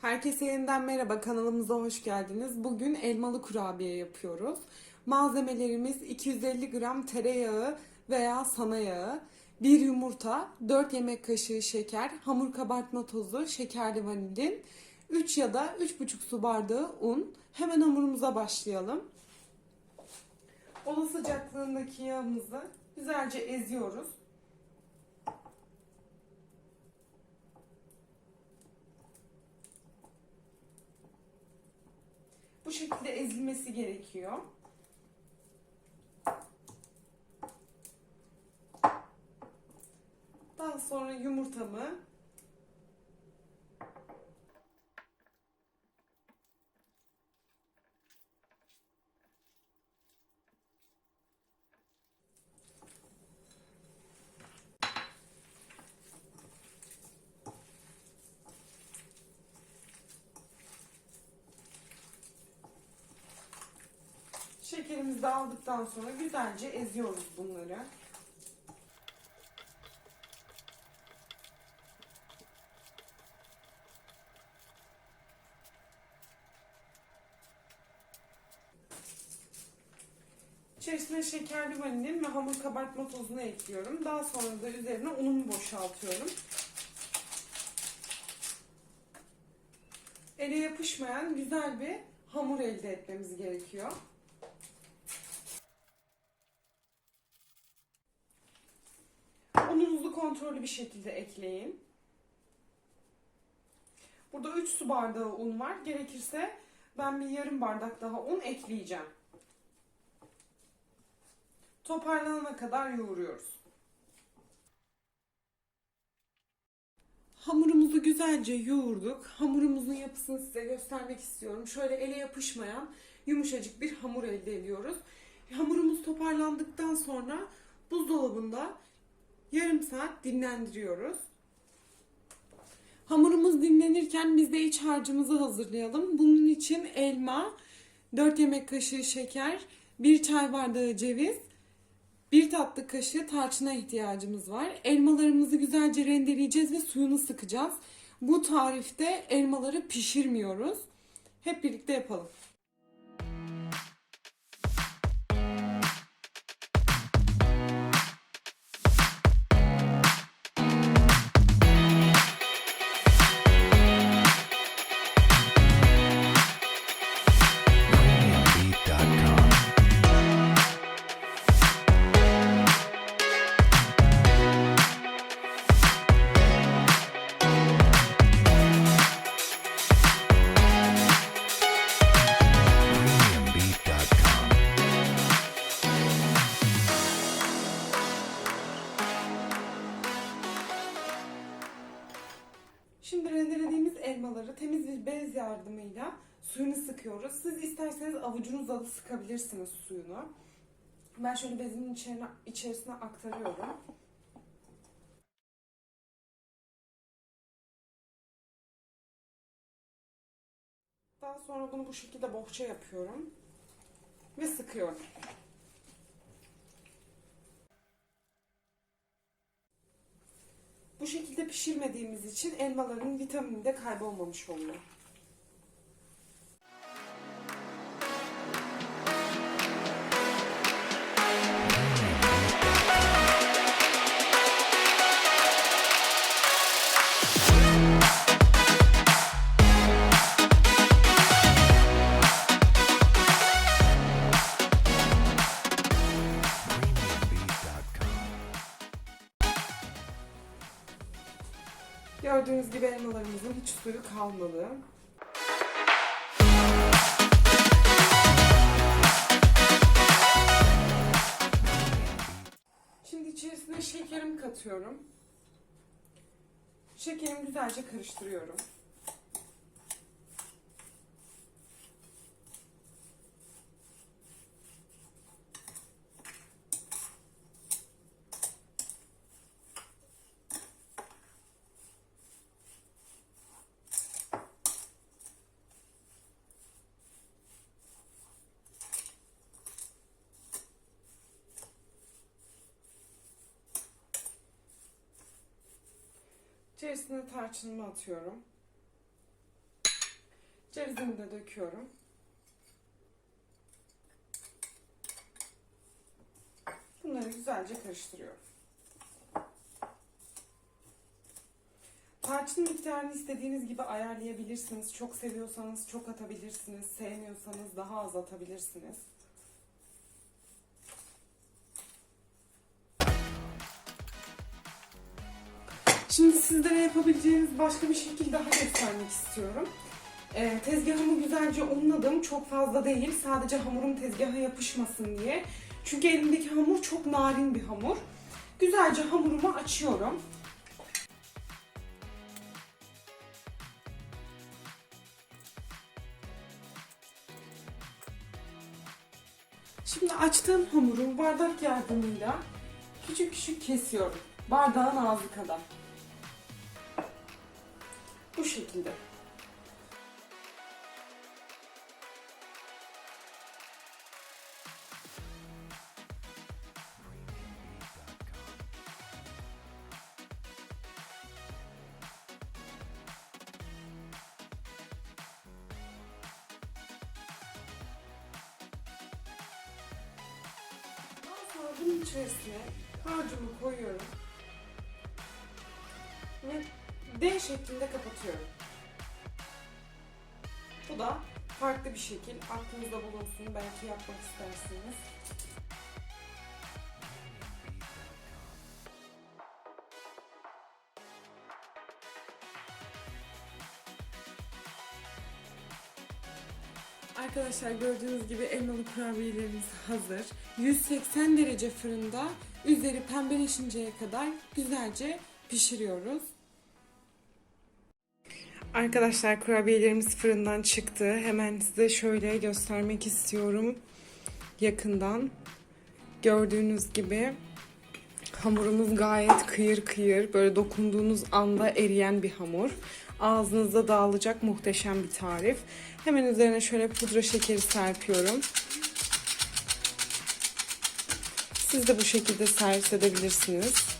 Herkese yeniden merhaba kanalımıza hoş geldiniz. Bugün elmalı kurabiye yapıyoruz. Malzemelerimiz 250 gram tereyağı veya sana yağı, 1 yumurta, 4 yemek kaşığı şeker, hamur kabartma tozu, şekerli vanilin, 3 ya da 3,5 su bardağı un. Hemen hamurumuza başlayalım. Oda sıcaklığındaki yağımızı güzelce eziyoruz. Bu şekilde ezilmesi gerekiyor. Daha sonra yumurtamı Şekerimizi aldıktan sonra güzelce eziyoruz bunları. İçerisine şekerli vanilin ve hamur kabartma tozunu ekliyorum. Daha sonra da üzerine unumu boşaltıyorum. Ele yapışmayan güzel bir hamur elde etmemiz gerekiyor. Kontrollü bir şekilde ekleyin. Burada 3 su bardağı un var. Gerekirse ben bir yarım bardak daha un ekleyeceğim. Toparlanana kadar yoğuruyoruz. Hamurumuzu güzelce yoğurduk. Hamurumuzun yapısını size göstermek istiyorum. Şöyle ele yapışmayan yumuşacık bir hamur elde ediyoruz. Hamurumuz toparlandıktan sonra buzdolabında yarım saat dinlendiriyoruz. Hamurumuz dinlenirken biz de iç harcımızı hazırlayalım. Bunun için elma, 4 yemek kaşığı şeker, 1 çay bardağı ceviz, 1 tatlı kaşığı tarçına ihtiyacımız var. Elmalarımızı güzelce rendeleyeceğiz ve suyunu sıkacağız. Bu tarifte elmaları pişirmiyoruz. Hep birlikte yapalım. Yardımıyla suyunu sıkıyoruz. Siz isterseniz avucunuzla da sıkabilirsiniz suyunu. Ben şöyle bezimin içine, içerisine aktarıyorum. Daha sonra bunu bu şekilde bohça yapıyorum ve sıkıyorum. Bu şekilde pişirmediğimiz için elmaların vitamini de kaybolmamış oluyor. Elmalarımızın hiç suyu kalmadı. Şimdi içerisine şekerimi katıyorum. Şekerimi güzelce karıştırıyorum. İçerisine tarçınımı atıyorum. Cevizimi de döküyorum. Bunları güzelce karıştırıyorum. Tarçın miktarını istediğiniz gibi ayarlayabilirsiniz. Çok seviyorsanız çok atabilirsiniz. Sevmiyorsanız daha az atabilirsiniz. Şimdi sizlere yapabileceğiniz başka bir şekil daha göstermek istiyorum. Ee, tezgahımı güzelce unladım. Çok fazla değil. Sadece hamurum tezgaha yapışmasın diye. Çünkü elimdeki hamur çok narin bir hamur. Güzelce hamurumu açıyorum. Şimdi açtığım hamuru bardak yardımıyla küçük küçük kesiyorum. Bardağın ağzı kadar. Bu şekilde. Bunun içerisine harcımı koyuyorum. Ve D şeklinde kapatıyorum. Bu da farklı bir şekil. Aklınızda bulunsun. Belki yapmak istersiniz. Arkadaşlar gördüğünüz gibi elmalı kurabiyelerimiz hazır. 180 derece fırında üzeri pembeleşinceye kadar güzelce pişiriyoruz. Arkadaşlar kurabiyelerimiz fırından çıktı. Hemen size şöyle göstermek istiyorum yakından. Gördüğünüz gibi hamurumuz gayet kıyır kıyır. Böyle dokunduğunuz anda eriyen bir hamur. Ağzınızda dağılacak muhteşem bir tarif. Hemen üzerine şöyle pudra şekeri serpiyorum. Siz de bu şekilde servis edebilirsiniz.